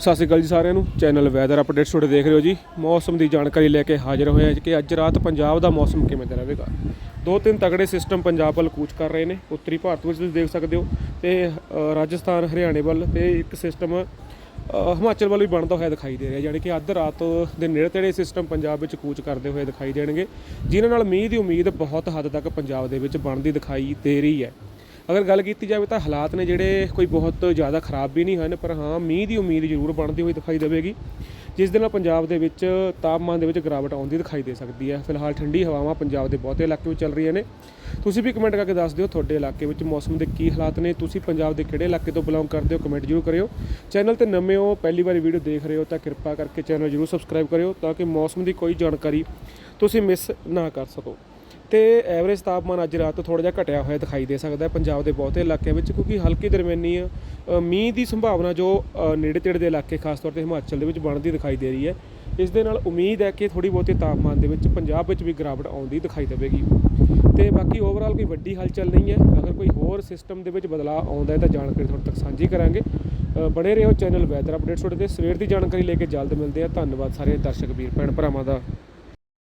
ਸਤਿ ਸ਼੍ਰੀ ਅਕਾਲ ਜੀ ਸਾਰਿਆਂ ਨੂੰ। ਚੈਨਲ ਵੈਦਰ ਅਪਡੇਟਸ ਤੁਹਾਡੇ ਦੇਖ ਰਹੇ ਹੋ ਜੀ। ਮੌਸਮ ਦੀ ਜਾਣਕਾਰੀ ਲੈ ਕੇ ਹਾਜ਼ਰ ਹੋਏ ਹਾਂ ਕਿ ਅੱਜ ਰਾਤ ਪੰਜਾਬ ਦਾ ਮੌਸਮ ਕਿਵੇਂ ਦਾ ਰਹੇਗਾ। ਦੋ ਤਿੰਨ ਤਗੜੇ ਸਿਸਟਮ ਪੰਜਾਬ ਵੱਲ ਕੂਚ ਕਰ ਰਹੇ ਨੇ। ਉੱਤਰੀ ਭਾਰਤ ਵਿੱਚ ਤੁਸੀਂ ਦੇਖ ਸਕਦੇ ਹੋ ਤੇ ਰਾਜਸਥਾਨ, ਹਰਿਆਣੇ ਵੱਲ ਤੇ ਇੱਕ ਸਿਸਟਮ ਹਿਮਾਚਲ ਵੱਲ ਵੀ ਬਣਦਾ ਹੋਇਆ ਦਿਖਾਈ ਦੇ ਰਿਹਾ ਯਾਨੀ ਕਿ ਅੱਧ ਰਾਤ ਦੇ ਨੇੜੇ ਤੇੜੇ ਸਿਸਟਮ ਪੰਜਾਬ ਵਿੱਚ ਕੂਚ ਕਰਦੇ ਹੋਏ ਦਿਖਾਈ ਦੇਣਗੇ, ਜਿਨ੍ਹਾਂ ਨਾਲ ਮੀਂਹ ਦੀ ਉਮੀਦ ਬਹੁਤ ਹੱਦ ਤੱਕ ਪੰਜਾਬ ਦੇ ਵਿੱਚ ਬਣਦੀ ਦਿਖਾਈ ਦੇ ਰਹੀ ਹੈ। ਅਗਰ ਗੱਲ ਕੀਤੀ ਜਾਵੇ ਤਾਂ ਹਾਲਾਤ ਨੇ ਜਿਹੜੇ ਕੋਈ ਬਹੁਤ ਜ਼ਿਆਦਾ ਖਰਾਬ ਵੀ ਨਹੀਂ ਹਨ, ਪਰ ਹਾਂ, ਮੀਂਹ ਦੀ ਉਮੀਦ ਜ਼ਰੂਰ ਬਣਦੀ ਹੋਈ ਦਿਖਾਈ ਦੇਵੇਗੀ। ਜਿਸ ਦੇ ਨਾਲ ਪੰਜਾਬ ਦੇ ਵਿੱਚ ਤਾਪਮਾਨ ਦੇ ਵਿੱਚ ਗਿਰਾਵਟ ਆਉਂਦੀ ਦਿਖਾਈ ਦੇ ਸਕਦੀ ਹੈ। ਫਿਲਹਾਲ ਠੰਡੀ ਹਵਾਵਾਂ ਪੰਜਾਬ ਦੇ ਬਹੁਤੇ ਇਲਾਕੇ ਵਿੱਚ ਚੱਲ ਰਹੀਆਂ ਨੇ। ਤੁਸੀਂ ਵੀ ਕਮੈਂਟ ਕਰਕੇ ਦੱਸ ਦਿਓ ਤੁਹਾਡੇ ਇਲਾਕੇ ਵਿੱਚ ਮੌਸਮ ਦੇ ਕੀ ਹਾਲਾਤ ਨੇ। ਤੁਸੀਂ ਪੰਜਾਬ ਦੇ ਕਿਹੜੇ ਇਲਾਕੇ ਤੋਂ ਬਿਲੋਂਗ ਕਰਦੇ ਹੋ? ਕਮੈਂਟ ਜ਼ਰੂਰ ਕਰਿਓ। ਚੈਨਲ ਤੇ ਨਵੇਂ ਹੋ, ਪਹਿਲੀ ਵਾਰੀ ਵੀਡੀਓ ਦੇਖ ਰਹੇ ਹੋ ਤਾਂ ਕਿਰਪਾ ਕਰਕੇ ਚੈਨਲ ਜ਼ਰੂਰ ਸਬਸਕ੍ਰਾਈਬ ਕਰਿਓ ਤਾਂ ਕਿ ਮੌਸਮ ਦੀ ਕੋਈ ਜਾਣਕਾਰੀ ਤੁਸੀਂ ਮਿਸ ਨਾ ਕਰ ਸਕੋ। ਤੇ ਐਵਰੇਜ ਤਾਪਮਾਨ ਅੱਜ ਰਾਤ ਤੋਂ ਥੋੜਾ ਜਿਹਾ ਘਟਿਆ ਹੋਇਆ ਦਿਖਾਈ ਦੇ ਸਕਦਾ ਹੈ ਪੰਜਾਬ ਦੇ ਬਹੁਤੇ ਇਲਾਕਿਆਂ ਵਿੱਚ ਕਿਉਂਕਿ ਹਲਕੀ ਦਰਮਿਆਨੀ ਮੀਂਹ ਦੀ ਸੰਭਾਵਨਾ ਜੋ ਨੇੜੇ ਤੇੜੇ ਦੇ ਇਲਾਕੇ ਖਾਸ ਤੌਰ ਤੇ ਹਿਮਾਚਲ ਦੇ ਵਿੱਚ ਬਣਦੀ ਦਿਖਾਈ ਦੇ ਰਹੀ ਹੈ। ਇਸ ਦੇ ਨਾਲ ਉਮੀਦ ਹੈ ਕਿ ਥੋੜੀ ਬਹੁਤੀ ਤਾਪਮਾਨ ਦੇ ਵਿੱਚ ਪੰਜਾਬ ਵਿੱਚ ਵੀ ਗਿਰਾਵਟ ਆਉਂਦੀ ਦਿਖਾਈ ਦੇਵੇਗੀ। ਤੇ ਬਾਕੀ ਓਵਰਆਲ ਕੋਈ ਵੱਡੀ ਹਲਚਲ ਨਹੀਂ ਹੈ। ਅਗਰ ਕੋਈ ਹੋਰ ਸਿਸਟਮ ਦੇ ਵਿੱਚ ਬਦਲਾਅ ਆਉਂਦਾ ਹੈ ਤਾਂ ਜਾਣਕਾਰੀ ਤੁਹਾਡੇ ਤੱਕ ਸਾਂਝੀ ਕਰਾਂਗੇ। ਅ, ਬਣੇ ਰਹੋ ਚੈਨਲ ਵੈਦਰ ਅਪਡੇਟਸ ਤੁਹਾਡੇ ਤੇ ਸਵੇਰ ਦੀ ਜਾਣਕਾਰੀ ਲੈ ਕੇ ਜਲਦ ਮਿਲਦੇ ਆ ਧੰਨਵਾਦ ਸਾਰੇ ਦਰਸ਼ਕ ਵੀਰ ਭੈਣ ਭਰਾਵਾਂ ਦਾ।